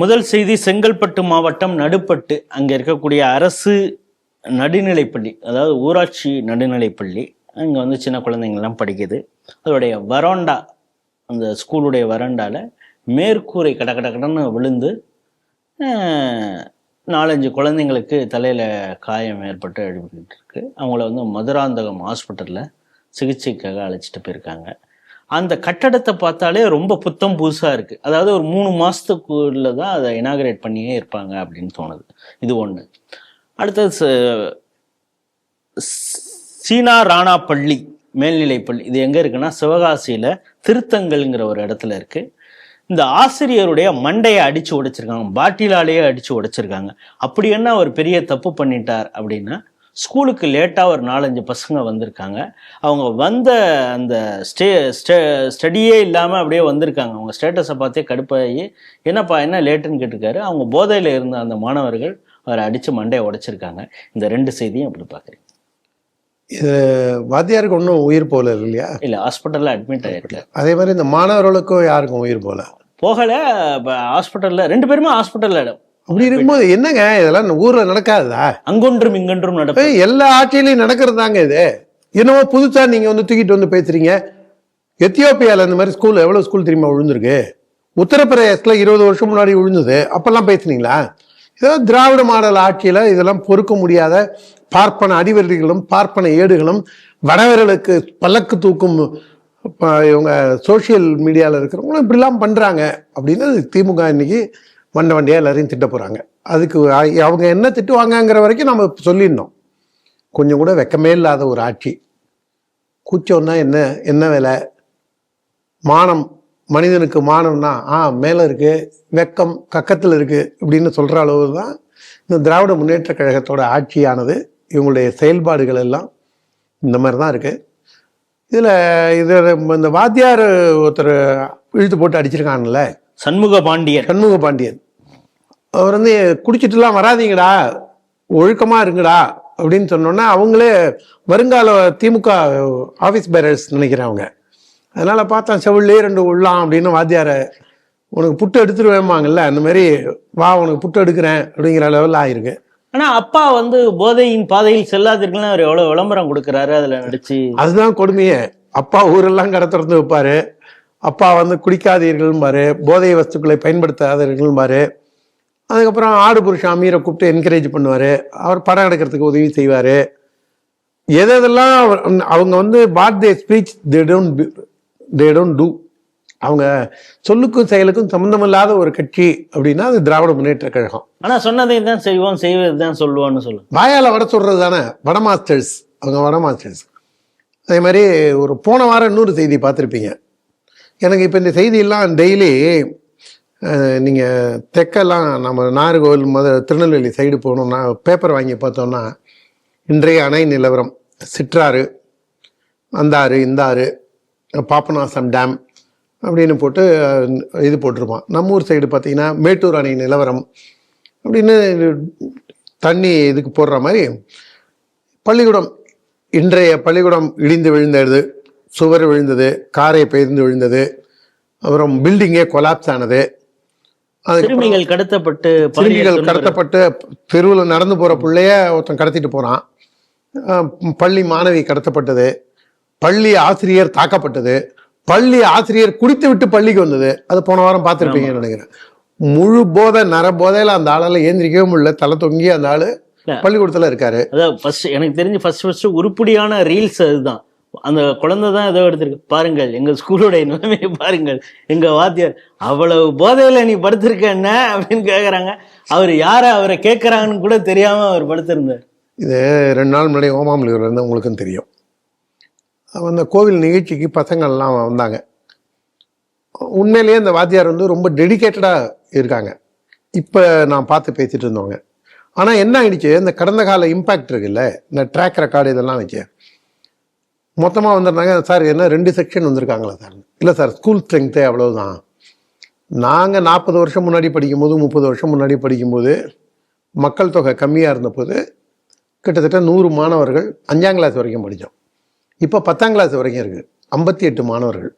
முதல் செய்தி செங்கல்பட்டு மாவட்டம் நடுப்பட்டு. அங்கே இருக்கக்கூடிய அரசு நடுநிலைப்பள்ளி அதாவது ஊராட்சி நடுநிலைப்பள்ளி. அங்கே வந்து சின்ன குழந்தைங்கள்லாம் படிக்குது. அதோடைய வராண்டா அந்த ஸ்கூலுடைய வரோண்டாவில் மேற்கூரை கட கட கடன்னு விழுந்து நாலஞ்சு குழந்தைங்களுக்கு தலையில் காயம் ஏற்பட்டு அடிபட்டு இருக்கு. அவங்கள வந்து மதுராந்தகம் ஹாஸ்பிட்டலில் சிகிச்சைக்காக அழைச்சிட்டு போயிருக்காங்க. அந்த கட்டடத்தை பார்த்தாலே ரொம்ப புத்தம் புதுசாக இருக்குது அதாவது ஒரு மூணு மாதத்துக்குள்ள தான் அதை இனாகரேட் பண்ணியே இருப்பாங்க அப்படின்னு தோணுது. இது ஒன்று அடுத்தது சீனா ராணா பள்ளி மேல்நிலை பள்ளி. இது எங்கே இருக்குன்னா சிவகாசியில் திருத்தங்கல்ங்கிற ஒரு இடத்துல இருக்குது இந்த ஆசிரியருடைய மண்டையை அடித்து உடைச்சிருக்காங்க. பாட்டிலாலேயே அடித்து உடைச்சிருக்காங்க. அப்படி என்ன ஒரு பெரிய தப்பு பண்ணிட்டார் அப்படின்னா ஸ்கூலுக்கு லேட்டாக ஒரு நாலஞ்சு பசங்க வந்திருக்காங்க. அவங்க வந்த அந்த ஸ்டே ஸ்டே ஸ்டடியே இல்லாமல் அப்படியே வந்திருக்காங்க. அவங்க ஸ்டேட்டஸை பார்த்தே கடுப்பாகி என்னப்பா என்ன லேட்டுன்னு கேட்டிருக்காரு? அவங்க போதையில் இருந்த அந்த மாணவர்கள் அவரை அடித்து மண்டையை உடைச்சிருக்காங்க. இந்த ரெண்டு செய்தியும் அப்படி பார்க்குறீங்க. இது வாத்தியாருக்கு ஒன்றும் உயிர் போல இல்லையா? இல்லை ஹாஸ்பிட்டலில் அட்மிட் ஆகிருக்கு அதே மாதிரி இந்த மாணவர்களுக்கும் யாருக்கும் உயிர் போல போகலை ஹாஸ்பிட்டலில் ரெண்டு பேருமே ஹாஸ்பிட்டலில் அப்படி இருக்கும்போது என்னங்க? இதெல்லாம் ஊர்ல நடக்காதா அங்கொன்றும் இங்கொன்றும் ஏய், எல்லா ஆட்சியிலையும் நடக்கிறது தாங்க இது. என்னவோ புதுசா நீங்க வந்து தூக்கிட்டு வந்து பேசுறீங்க. எத்தியோப்பியால இந்த மாதிரி ஸ்கூல் எவ்வளவு ஸ்கூல் தெரியுமா விழுந்திருக்கு? உத்தரப்பிரதேசத்துல இருபது வருஷம் முன்னாடி விழுந்தது. அப்பெல்லாம் பேசுனீங்களா? ஏதோ திராவிட மாடல் ஆட்சியில இதெல்லாம் பொறுக்க முடியாத பார்ப்பன அடிவருடிகளும் பார்ப்பன ஏடுகளும் வடவர்களுக்கு பல்லக்கு தூக்கும் இவங்க சோஷியல் மீடியாவில் இருக்கிறவங்களும் இப்படிலாம் பண்ணுறாங்க அப்படின்னு திமுக இன்னைக்கு வண்ட வண்டியாக எல்லாரையும் திட்ட போகிறாங்க அதுக்கு அவங்க என்ன திட்டுவாங்கங்கிற வரைக்கும் நம்ம சொல்லிடணும். கொஞ்சம் கூட வெக்கமே இல்லாத ஒரு ஆட்சி. கூச்சம்னா என்ன என்ன வேலை? மானம் மனிதனுக்கு மானம்னா ஆ மேலே இருக்கு வெக்கம் கக்கத்தில் இருக்கு இப்படின்னு சொல்கிற அளவு தான் இந்த திராவிட முன்னேற்ற கழகத்தோட ஆட்சியானது. இவங்களுடைய செயல்பாடுகள் எல்லாம் இந்த மாதிரி தான் இருக்கு. இதில் இது இந்த வாத்தியார் ஒருத்தர் இழுத்து போட்டு அடிச்சிருக்காங்கல்ல? சண்முக பாண்டியன். சண்முக பாண்டியன். அவர் வந்து குடிச்சிட்டுலாம் வராதீங்கடா ஒழுக்கமா இருங்கடா அப்படின்னு சொன்னோன்னா அவங்களே வருங்கால திமுக ஆஃபீஸ் பேரர்ஸ் நினைக்கிறேன் அவங்க அதனால பார்த்தா செவிலே ரெண்டு உள்ளாம் அப்படின்னு வாத்தியாரை உனக்கு புட்டு எடுத்துருவேமாங்கல்ல அந்த மாதிரி வா உனக்கு புட்டு எடுக்கிறேன் அப்படிங்கிற லெவலில் ஆயிருக்கு. ஆனா அப்பா வந்து போதையின் பாதையில் செல்லாதீர்கள்னு அவர் எவ்வளவு விளம்பரம் கொடுக்கறாரு அதுல நடிச்சு. அதுதான் கொடுமையே. அப்பா ஊரெல்லாம் கடை திறந்து வைப்பாரு. அப்பா வந்து குடிக்காதீர்கள்பாரு போதை வஸ்துக்களை பயன்படுத்தாதீர்கள்பாரு அதுக்கப்புறம் ஆடு புருஷன் அமீரை கூப்பிட்டு என்கரேஜ் பண்ணுவார். அவர் படம் எடுக்கிறதுக்கு உதவி செய்வார். எதெல்லாம் அவங்க வந்து what they speech they don't they don't do அவங்க சொல்லுக்கும் செயலுக்கும் சம்மந்தமில்லாத ஒரு கட்சி அப்படின்னா அது திராவிட முன்னேற்ற கழகம். ஆனா சொன்னதை தான் செய்வோம் செய்வது தான் சொல்லுவோம்னு சொல்லு வாயால வட சொல்றது தானே? வட மாஸ்டர்ஸ் அவங்க வட மாஸ்டர்ஸ் அதே மாதிரி ஒரு போன வாரம் இன்னொரு செய்தி பார்த்துருப்பீங்க. எனக்கு இப்போ இந்த செய்தியெல்லாம் டெய்லி நீங்கள் தெற்கெல்லாம் நம்ம நாகர்கோவில் முதல் திருநெல்வேலி சைடு போகணும்னா பேப்பர் வாங்கி பார்த்தோம்னா இன்றைய அணை நிலவரம். சிற்றாறு அந்தாறு இந்தாறு பாபநாசம் டேம் அப்படின்னு போட்டு இது போட்டிருப்பான். நம்ம ஊர் சைடு பார்த்தீங்கன்னா மேட்டூர் அணை நிலவரம் அப்படின்னு தண்ணி இதுக்கு போடுற மாதிரி பள்ளிக்கூடம். இன்றைய பள்ளிக்கூடம் இடிந்து விழுந்தது சுவர் விழுந்தது காரை பெயர்ந்து விழுந்தது அப்புறம் பில்டிங்கே கொலாப்ஸ் ஆனது. சிறுமிகள் கடத்தப்பட்டு சிறுமிகள். கடத்தப்பட்டு தெருவில் நடந்து போற பிள்ளைய ஒருத்தன் கடத்திட்டு போறான். பள்ளி மாணவி கடத்தப்பட்டது. பள்ளி ஆசிரியர் தாக்கப்பட்டது. பள்ளி ஆசிரியர் குடித்து விட்டு பள்ளிக்கு வந்தது. அது போன வாரம் பார்த்துருப்பீங்கன்னு நினைக்கிறேன். முழு போதை நர போதையில அந்த ஆளால ஏந்திரிக்கவே முடியல. தலை தொங்கி அந்த ஆளு. பள்ளிக்கூடத்துல இருக்காரு. ஃபர்ஸ்ட் எனக்கு தெரிஞ்சு ஃபர்ஸ்ட் ஃபர்ஸ்ட் உருப்படியான ரீல்ஸ் அதுதான். அந்த குழந்தை தான் ஏதோ எடுத்திருக்கு. பாருங்கள் எங்கள் ஸ்கூலுடைய நிலைமையை பாருங்கள். எங்கள் வாத்தியார் அவ்வளவு போதையில் நீ படுத்திருக்க என்ன? அப்படின்னு கேட்குறாங்க அவர் யாரை அவரை கேட்குறாங்கன்னு கூட தெரியாமல் அவர் படுத்திருந்தார். இது ரெண்டு நாள் முன்னாடி ஓமாமலியூர்ல இருந்து உங்களுக்கும் தெரியும். அந்த கோவில் நிகழ்ச்சிக்கு பசங்கள்லாம் வந்தாங்க. உண்மையிலேயே இந்த வாத்தியார் வந்து ரொம்ப டெடிகேட்டடாக இருக்காங்க. இப்போ நான் பார்த்து பேசிட்டு இருந்தவங்க. ஆனால் என்ன ஆயிடுச்சு? இந்த கடந்த கால இம்பேக்ட் இருக்குல்ல? இந்த ட்ராக் ரெக்கார்டு இதெல்லாம் வச்சு. மொத்தமாக வந்துருந்தாங்க சார் என்ன ரெண்டு செக்ஷன் வந்திருக்காங்களா சார்? இல்லை சார் ஸ்கூல் ஸ்ட்ரென்த்தே அவ்வளவுதான். நாங்கள் நாற்பது வருஷம் முன்னாடி படிக்கும்போது முப்பது வருஷம் முன்னாடி படிக்கும்போது மக்கள் தொகை கம்மியாக இருந்தபோது கிட்டத்தட்ட நூறு மாணவர்கள் அஞ்சாம் கிளாஸ் வரைக்கும் படித்தோம் இப்போ பத்தாம் கிளாஸ் வரைக்கும் இருக்கு. ஐம்பத்தி எட்டு மாணவர்கள்.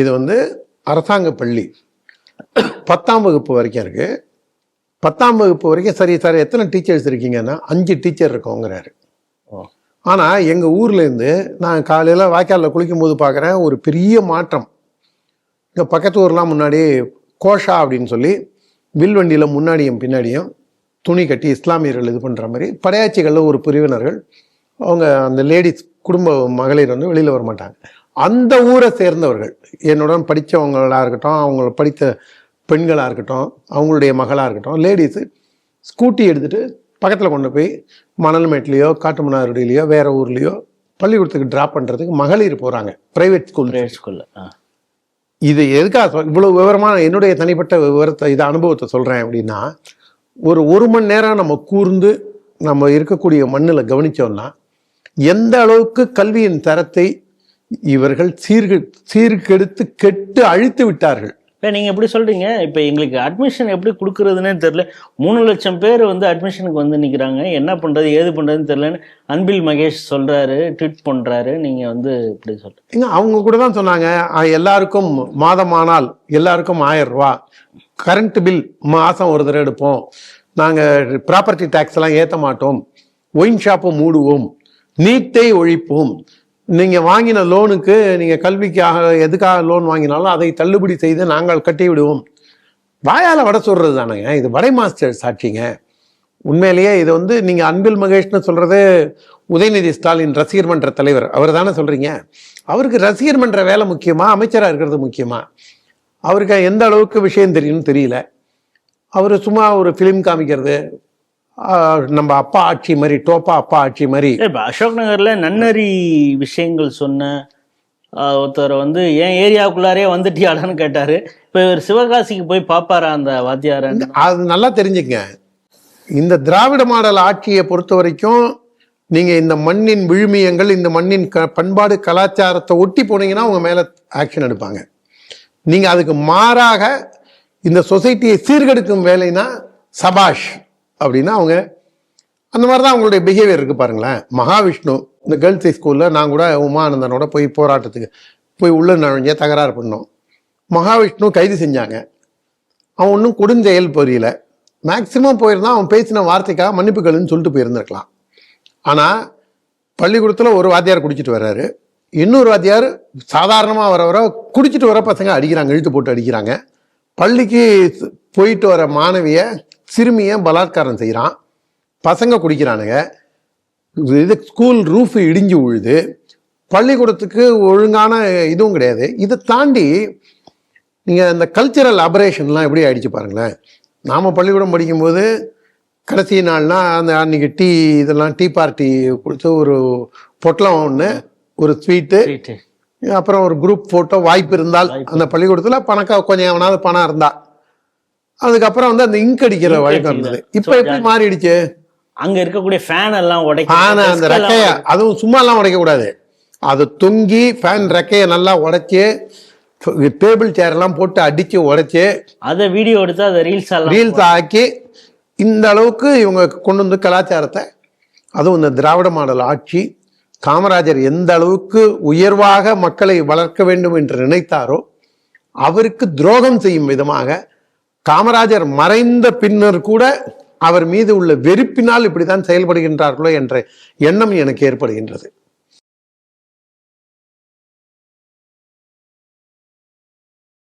இது வந்து அரசாங்க பள்ளி. பத்தாம் வகுப்பு வரைக்கும் இருக்கு. பத்தாம் வகுப்பு வரைக்கும் சரி சார் எத்தனை டீச்சர்ஸ் இருக்கீங்கன்னா? அஞ்சு டீச்சர் இருக்கோங்கிறாரு ஆனால் எங்கள் ஊர்லேருந்து நான் காலையில் வாய்க்காலில் குளிக்கும்போது பார்க்குறேன் ஒரு பெரிய மாற்றம். இங்கே பக்கத்து ஊர்லாம் முன்னாடி கோஷா அப்படின்னு சொல்லி வில்வண்டியில் முன்னாடியும் பின்னாடியும் துணி கட்டி இஸ்லாமியர்கள் இது பண்ணுற மாதிரி படையாட்சிகளில் ஒரு பிரிவினர்கள் அவங்க அந்த லேடிஸ் குடும்ப மகளிர் வந்து வெளியில் வர மாட்டாங்க. அந்த ஊரை சேர்ந்தவர்கள் என்னுடன் படித்தவங்களாக இருக்கட்டும் அவங்க படித்த பெண்களாக இருக்கட்டும் அவங்களுடைய மகளாக இருக்கட்டும் லேடிஸு ஸ்கூட்டி எடுத்துகிட்டு பக்கத்தில் கொண்டு போய் மணல்மேட்லேயோ காட்டுமன்னாருடையிலையோ வேற ஊர்லேயோ பள்ளிக்கூடத்துக்கு ட்ராப் பண்ணுறதுக்கு மகளிர் போகிறாங்க ப்ரைவேட் ஸ்கூல் கிரேட் ஸ்கூல்ல இது எதுக்காக சொல் இவ்வளவு விவரமான என்னுடைய தனிப்பட்ட விவரத்தை இது அனுபவத்தை சொல்கிறேன் அப்படின்னா ஒரு ஒரு மணி நேரம் நம்ம கூர்ந்து நம்ம இருக்கக்கூடிய மண்ணில் கவனிச்சோம்னா எந்த அளவுக்கு கல்வியின் தரத்தை இவர்கள் சீர்கு சீர்கெடுத்து கெட்டு அழித்து விட்டார்கள். இப்போ நீங்கள் எப்படி சொல்கிறீங்க இப்போ எங்களுக்கு அட்மிஷன் எப்படி கொடுக்குறதுனே தெரில மூணு லட்சம் பேர் வந்து அட்மிஷனுக்கு வந்து நிற்கிறாங்க என்ன பண்ணுறது ஏது பண்ணுறதுன்னு தெரிலன்னு அன்பில் மகேஷ் சொல்கிறாரு ட்வீட் பண்ணுறாரு நீங்கள் வந்து இப்படி சொல்கிறீங்க அவங்க கூட தான் சொன்னாங்க எல்லாருக்கும் மாதமானால் எல்லாருக்கும் ஆயிரம் ரூபா. கரண்ட் பில் மாதம் ஒரு தடவை எடுப்போம். நாங்கள் ப்ராப்பர்ட்டி டேக்ஸ் எல்லாம் ஏற்ற மாட்டோம். ஒயின் ஷாப்பை மூடுவோம். நீட்டை ஒழிப்போம். நீங்கள் வாங்கின லோனுக்கு நீங்கள் கல்விக்காக எதுக்காக லோன் வாங்கினாலும் அதை தள்ளுபடி செய்து நாங்கள் கட்டி விடுவோம் வாயால் வடை சொல்கிறது தானேங்க இது வடை மாஸ்டர் சாட்சிங்க? உண்மையிலேயே இது வந்து நீங்கள் அன்பில் மகேஷ்னு சொல்கிறது உதயநிதி ஸ்டாலின் ரசிகர் மன்ற தலைவர். அவர் தானே சொல்கிறீங்க அவருக்கு ரசிகர் மன்ற வேலை முக்கியமாக அமைச்சராக இருக்கிறது முக்கியமாக அவருக்கு எந்த அளவுக்கு விஷயம் தெரியும்னு தெரியல. அவர் சும்மா ஒரு ஃபிலிம் காமிக்கிறது நம்ம அப்பா ஆட்சி மாதிரி டோப்பா அப்பா ஆட்சி மாதிரி. இப்போ அசோக் நகர்ல நன்னறி விஷயங்கள் சொன்ன ஒருத்தர் வந்து என் ஏரியாவுக்குள்ளாரே வந்துட்டியாடான்னு கேட்டாரு. இப்போ இவர் சிவகாசிக்கு போய் பார்ப்பாரா அந்த வாத்தியார அது நல்லா தெரிஞ்சுக்கங்க. இந்த திராவிட மாடல் ஆட்சியை பொறுத்த வரைக்கும் நீங்க இந்த மண்ணின் விழுமியங்கள் இந்த மண்ணின் க பண்பாடு கலாச்சாரத்தை ஒட்டி போனீங்கன்னா உங்க மேல ஆக்ஷன் எடுப்பாங்க. நீங்க அதுக்கு மாறாக இந்த சொசைட்டியை சீர்கெடுக்கும் வேலைனா சபாஷ். அப்படின்னா அவங்க அந்த மாதிரி தான் அவங்களுடைய பிஹேவியர் இருக்குது பாருங்களேன். மகாவிஷ்ணு இந்த கேர்ள்ஸ் ஹை ஸ்கூலில் நான் கூட உமானந்தனோட போய் போராட்டத்துக்கு போய் உள்ள நுழைஞ்ச தகராறு பண்ணோம். மகாவிஷ்ணு கைது செஞ்சாங்க. அவன் ஒன்றும் கொடுஞ்செயல் புரியல. மேக்சிமம் போயிருந்தா அவன் பேசின வார்த்தைக்காக மன்னிப்புகள்னு சொல்லிட்டு போயிருந்திருக்கலாம். ஆனால் பள்ளிக்கூடத்தில் ஒரு வாத்தியார் குடிச்சிட்டு வர்றாரு. இன்னொரு வாத்தியார் சாதாரணமாக வர வர குடிச்சிட்டு வர பசங்க அடிக்கிறாங்க இழுத்து போட்டு அடிக்கிறாங்க. பள்ளிக்கு போயிட்டு வர மாணவியை சிறுமியை பலாத்காரம் செய்கிறான் பசங்க குடிக்கிறானுங்க. இது ஸ்கூல் ரூஃப் இடிஞ்சு விழுது பள்ளிக்கூடத்துக்கு ஒழுங்கான இதுவும் கிடையாது. இதை தாண்டி நீங்கள் இந்த கல்ச்சரல் அபரேஷன்லாம் எப்படி ஆயிடுச்சு பாருங்களேன். நாம் பள்ளிக்கூடம் படிக்கும்போது கடைசி நாள்னா அந்த அன்னைக்கு டீ இதெல்லாம் டீ பார்ட்டி கொடுத்து ஒரு பொட்டலம் ஒன்று ஒரு ஸ்வீட்டு அப்புறம் ஒரு குரூப் ஃபோட்டோ வாய்ப்பு இருந்தால் அந்த பள்ளிக்கூடத்தில் பணக்கா கொஞ்சம் எவனாவது பணம் இருந்தா அதுக்கப்புறம் வந்து அந்த இங்க் அடிக்கிற வழக்கம். இருந்தது. இப்போ எப்படி மாறிடுச்சு? அங்க இருக்கக்கூடிய ஃபேன் எல்லாம் ஃபேனை அந்த ரெக்கைய உடைக்க அதுவும் சும்மாலாம் உடைக்க கூடாது. அது தொங்கி ஃபேன் ரெக்கையை நல்லா உடைச்சு டேபிள் சேர்லாம் போட்டு அடிச்சு உடைச்சு அதை வீடியோ எடுத்து அதை ரீல்ஸ் எல்லாம் ரீல்ஸ் ஆக்கி இந்த அளவுக்கு இவங்க கொண்டு வந்து கலாச்சாரத்தை அதுவும் இந்த திராவிட மாடல் ஆட்சி காமராஜர் எந்த அளவுக்கு உயர்வாக மக்களை வளர்க்க வேண்டும் என்று நினைத்தாரோ அவருக்கு துரோகம் செய்யும் விதமாக காமராஜர் மறைந்த பின்னர் கூட அவர் மீது உள்ள வெறுப்பினால் இப்படித்தான் செயல்படுகின்றார்களோ என்ற எண்ணம் எனக்கு ஏற்படுகின்றது.